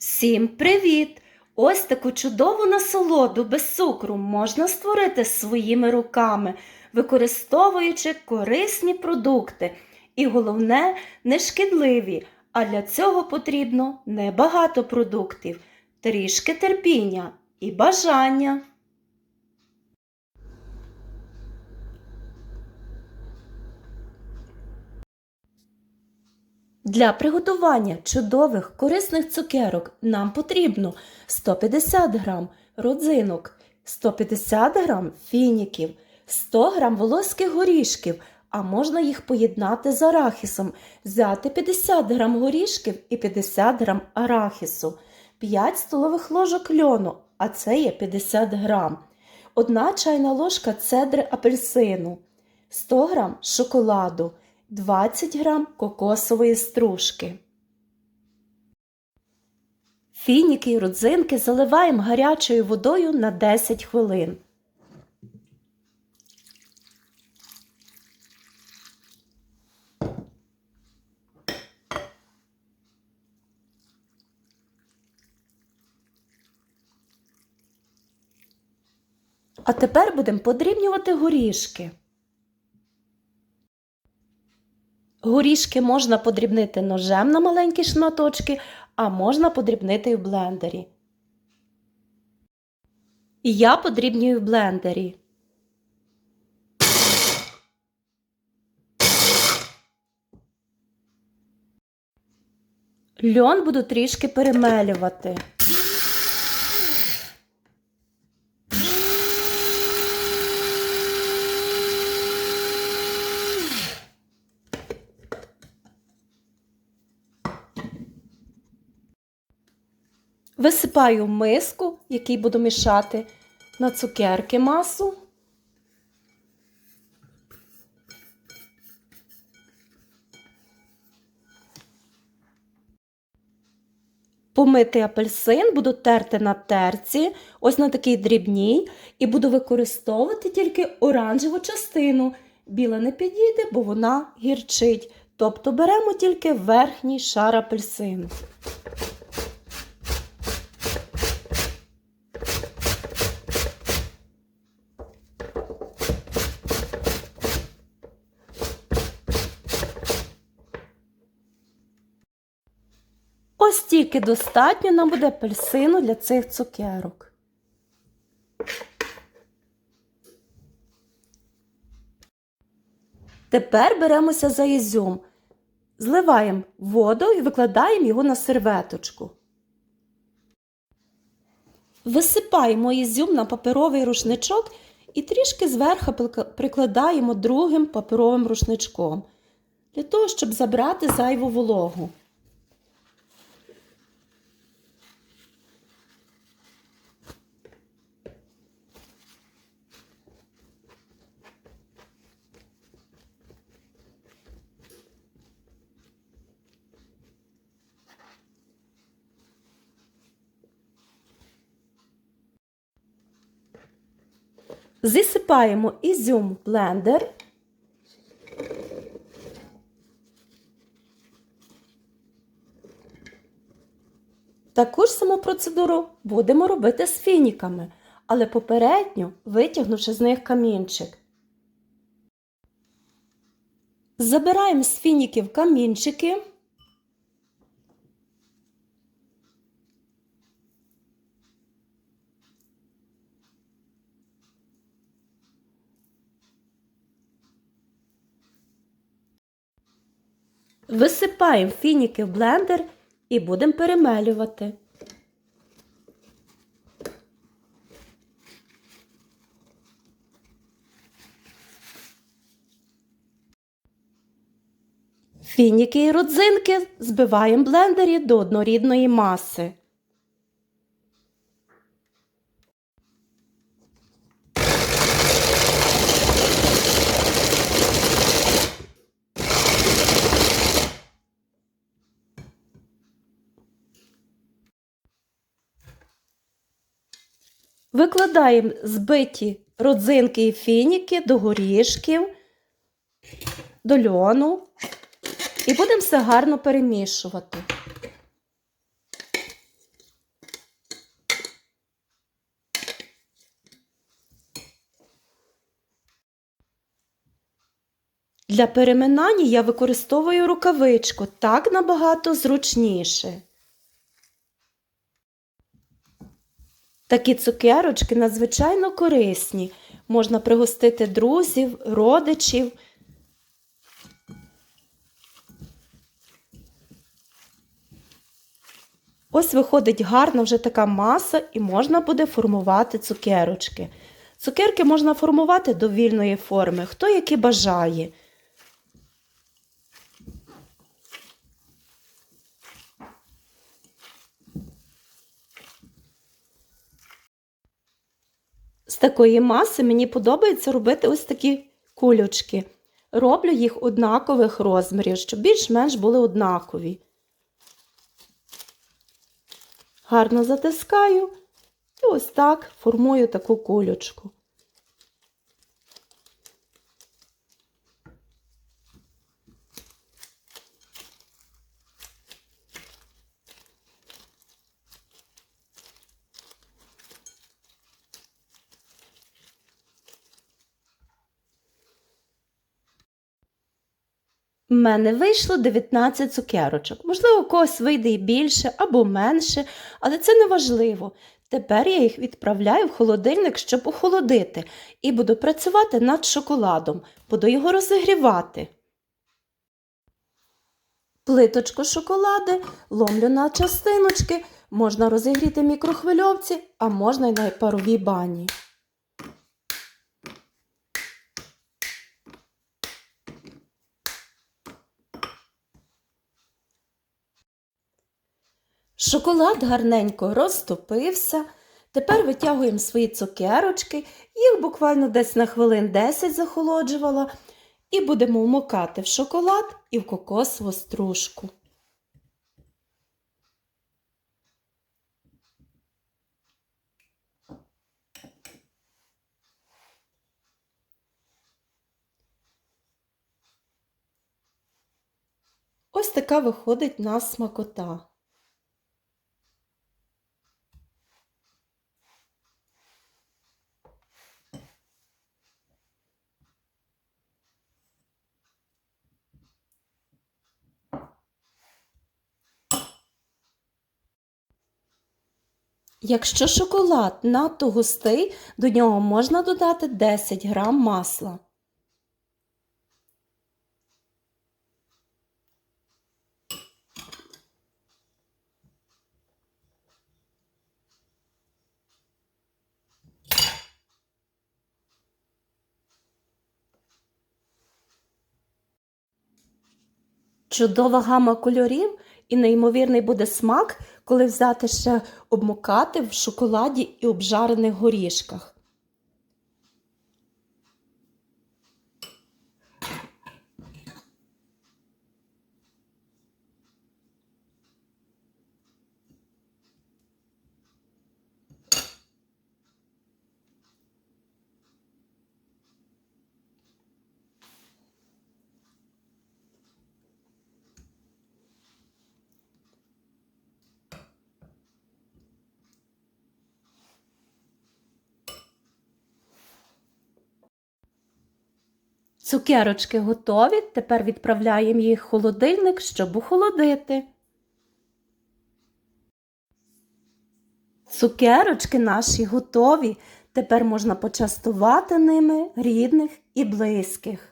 Всім привіт! Ось таку чудову насолоду без цукру можна створити своїми руками, використовуючи корисні продукти. І головне, не шкідливі. А для цього потрібно небагато продуктів, трішки терпіння і бажання. Для приготування чудових корисних цукерок нам потрібно 150 г родзинок, 150 г фініків, 100 г волоських горішків, а можна їх поєднати з арахісом, взяти 50 г горішків і 50 г арахісу, 5 столових ложок льону, а це є 50 г, 1 чайна ложка цедри апельсину, 100 г шоколаду. 20 грам кокосової стружки. Фініки й родзинки заливаємо гарячою водою на 10 хвилин. А тепер будемо подрібнювати горішки. Горішки можна подрібнити ножем на маленькі шматочки, а можна подрібнити і в блендері. І я подрібнюю в блендері. Льон буду трішки перемелювати. Висипаю в миску, в якій буду мішати на цукерки масу. Помитий апельсин буду терти на терці, ось на такій дрібній, і буду використовувати тільки оранжеву частину. Біла не підійде, бо вона гірчить. Тобто беремо тільки верхній шар апельсину. Ось тільки достатньо нам буде апельсину для цих цукерок. Тепер беремося за ізюм. Зливаємо воду і викладаємо його на серветочку. Висипаємо ізюм на паперовий рушничок і трішки зверху прикладаємо другим паперовим рушничком для того, щоб забрати зайву вологу. Зісипаємо ізюм в блендер. Таку ж саму процедуру будемо робити з фініками, але попередньо витягнувши з них камінчик. Забираємо з фініків камінчики. Висипаємо фініки в блендер і будемо перемелювати. Фініки і родзинки збиваємо блендері до однорідної маси. Викладаємо збиті родзинки і фініки до горішків, до льону і будемо все гарно перемішувати. Для переминання я використовую рукавичку так набагато зручніше. Такі цукерочки надзвичайно корисні. Можна пригостити друзів, родичів. Ось виходить гарна вже така маса і можна буде формувати цукерочки. Цукерки можна формувати до вільної форми, хто які бажає. Такої маси мені подобається робити ось такі кульочки. Роблю їх однакових розмірів, щоб більш-менш були однакові. Гарно затискаю і ось так формую таку кулючку. У мене вийшло 19 цукерочок. Можливо, у когось вийде і більше або менше, але це не важливо. Тепер я їх відправляю в холодильник, щоб охолодити, і буду працювати над шоколадом, буду його розігрівати. Плиточку шоколади ломлю на частиночки, можна розігріти в мікрохвильовці, а можна й на паровій бані. Шоколад гарненько розтопився. Тепер витягуємо свої цукерочки, їх буквально десь на хвилин 10 захолоджувала, і будемо вмокати в шоколад і в кокосову стружку. Ось така виходить в нас смакота. Якщо шоколад надто густий, до нього можна додати 10 грам масла. Чудова гама кольорів і неймовірний буде смак, коли взяти ще обмокати в шоколаді і обжарених горішках. Цукерочки готові, тепер відправляємо їх в холодильник, щоб охолодити. Цукерочки наші готові. Тепер можна почастувати ними рідних і близьких.